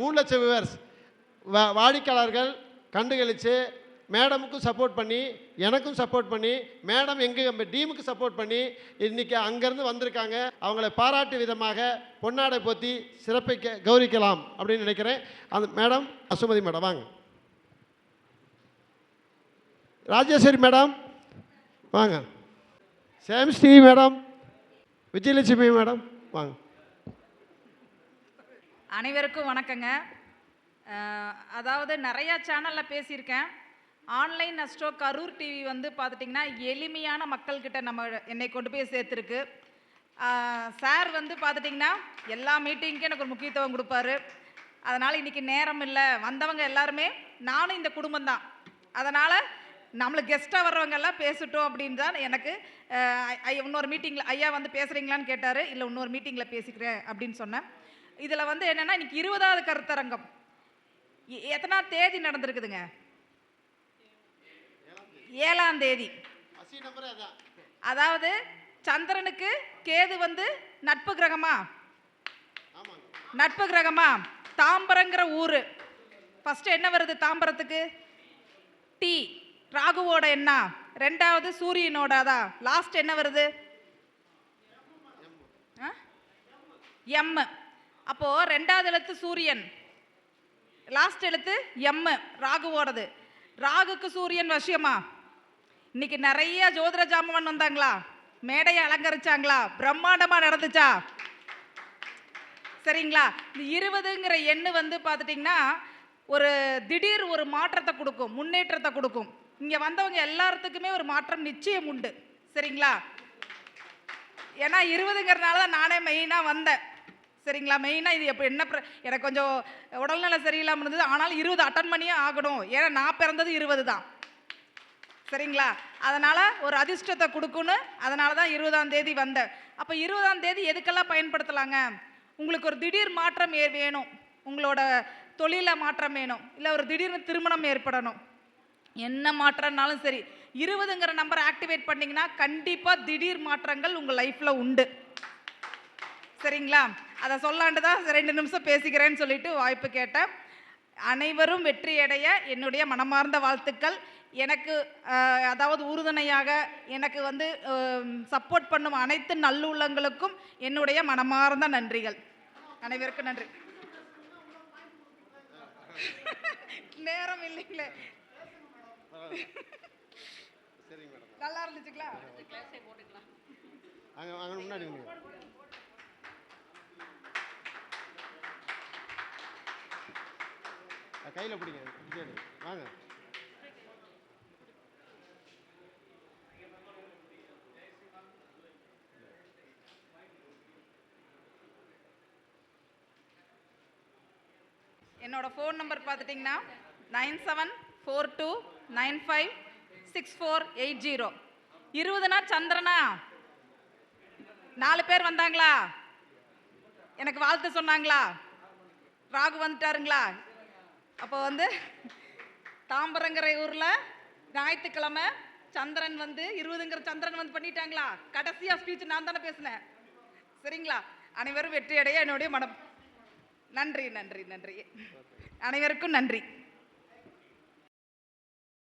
மூணு லட்சம் வியூவர்ஸ் வா வாடிக்கையாளர்கள் கண்டுகளித்து மேடமுக்கும் சப்போர்ட் பண்ணி எனக்கும் சப்போர்ட் பண்ணி மேடம் எங்கள் டீமுக்கு சப்போர்ட் பண்ணி இன்றைக்கி அங்கேருந்து வந்திருக்காங்க. அவங்கள பாராட்டு விதமாக பொன்னாடை போற்றி சிறப்பிக்க கௌரவிக்கலாம் அப்படின்னு நினைக்கிறேன். அந்த மேடம் அசுமதி மேடம் வாங்க. ராஜேஸ்வரி மேடம் வாங்க. சேம்ஸ்ரீ மேடம் விஜயலட்சுமி மேடம் வாங்க. அனைவருக்கும் வணக்கங்க. அதாவது நிறையா சேனலில் பேசியிருக்கேன். ஆன்லைன் அஸ்ட்ரோ கரூர் டிவி வந்து பார்த்துட்டிங்கன்னா எளிமையான மக்கள்கிட்ட நம்ம என்னை கொண்டு போய் சேர்த்துருக்கு. சார் வந்து பார்த்துட்டிங்கன்னா எல்லா மீட்டிங்க்கும் எனக்கு ஒரு முக்கியத்துவம் கொடுப்பாரு. அதனால் இன்றைக்கி நேரம் இல்லை. வந்தவங்க எல்லாருமே நானும் இந்த குடும்பம் தான். அதனால் நம்மளுக்கு கெஸ்ட்டாக வர்றவங்க எல்லாம் பேசட்டும் அப்படின்னு தான் எனக்கு இன்னொரு மீட்டிங்கில் ஐயா வந்து பேசுகிறீங்களான்னு கேட்டார். இல்லை இன்னொரு மீட்டிங்கில் பேசிக்கிறேன் அப்படின்னு சொன்னேன். இதில் வந்து என்னென்னா இன்னைக்கு இருபதாவது கருத்தரங்கம். எ- எத்தனாம் தேதி நடந்திருக்குதுங்க? ஏழாம் தேதி. அதாவது சந்திரனுக்கு கேது வந்து நட்பு கிரகமா? நட்பு கிரகமா? தாம்பரங்கிற ஊர். ஃபஸ்ட்டு என்ன வருது தாம்பரத்துக்கு? டி ராகுவோட என்ன ரெண்டாவது சூரியனோட அதான் லாஸ்ட் என்ன வருது? எம். அப்போ ரெண்டாவது எழுத்து சூரியன். லாஸ்ட் எழுத்து எம் ராகுவோடது. ராகுக்கு சூரியன் வசியமா? இன்னைக்கு நிறைய ஜோதிட ஜாமான் வந்தாங்களா? மேடையை அலங்கரிச்சாங்களா? பிரம்மாண்டமா நடந்துச்சா? சரிங்களா? இந்த இருபதுங்கிற எண்ணு வந்து பார்த்துட்டிங்கன்னா ஒரு திடீர் ஒரு மாற்றத்தை கொடுக்கும் முன்னேற்றத்தை கொடுக்கும். இங்கே வந்தவங்க எல்லாத்துக்குமே ஒரு மாற்றம் நிச்சயம் உண்டு. சரிங்களா? ஏன்னா இருபதுங்கிறனால தான் நானே மெயினாக வந்தேன். சரிங்களா? மெயினாக இது எப்போ என்ன பிர- எனக்கு கொஞ்சம் உடல்நல சரியில்லாமல் இருந்தது. ஆனாலும் இருபது அட்டன் பண்ணியே ஆகணும். ஏன்னா நான் பிறந்தது இருபது தான். சரிங்களா? அதனால் ஒரு அதிர்ஷ்டத்தை கொடுக்குன்னு அதனால தான் இருபதாம் தேதி வந்தேன். அப்போ இருபதாம் தேதி எதுக்கெல்லாம் பயன்படுத்தலாங்க? உங்களுக்கு ஒரு திடீர் மாற்றம் ஏ வேணும். உங்களோட தொழிலில் மாற்றம் வேணும். இல்லை ஒரு திடீர்னு திருமணம் ஏற்படணும். என்ன மாற்றம்னாலும் சரி இருபதுங்கிற நம்பரை ஆக்டிவேட் பண்ணிங்கன்னா கண்டிப்பாக திடீர் மாற்றங்கள் உங்கள் லைஃப்பில் உண்டு. சரிங்களா அதை சொல்லாண்டு தான் ரெண்டு நிமிஷம் பேசிக்கிறேன்னு சொல்லிட்டு வாய்ப்பு கேட்டேன். அனைவரும் வெற்றியடைய என்னுடைய மனமார்ந்த வாழ்த்துக்கள். எனக்கு அதாவது உறுதுணையாக எனக்கு வந்து சப்போர்ட் பண்ணும் அனைத்து நல்லுள்ளங்களுக்கும் என்னுடைய மனமார்ந்த நன்றிகள். அனைவருக்கும் நன்றி. நேரம் இல்லைங்களே. நல்லா இருந்துச்சுங்களா? கையில் பிடிங்க. சரி வாங்க. என்னோட ஃபோன் நம்பர் பார்த்துட்டிங்கன்னா nine seven four two nine five six four eight zero இருபதுனா சந்திரனா? நாலு பேர் வந்தாங்களா? எனக்கு வாழ்த்து சொன்னாங்களா? ராகு வந்துட்டாருங்களா? அப்போ வந்து தாம்பரங்கிற ஊரில் ஞாயிற்றுக்கிழமை சந்திரன் வந்து இருபதுங்கிற சந்திரன் வந்து பண்ணிட்டாங்களா? கடைசியாக ஸ்பீச் நான் தானே பேசினேன். சரிங்களா? அனைவரும் வெற்றியடைய என்னுடைய மனம். நன்றி நன்றி நன்றி. அனைவருக்கும் நன்றி.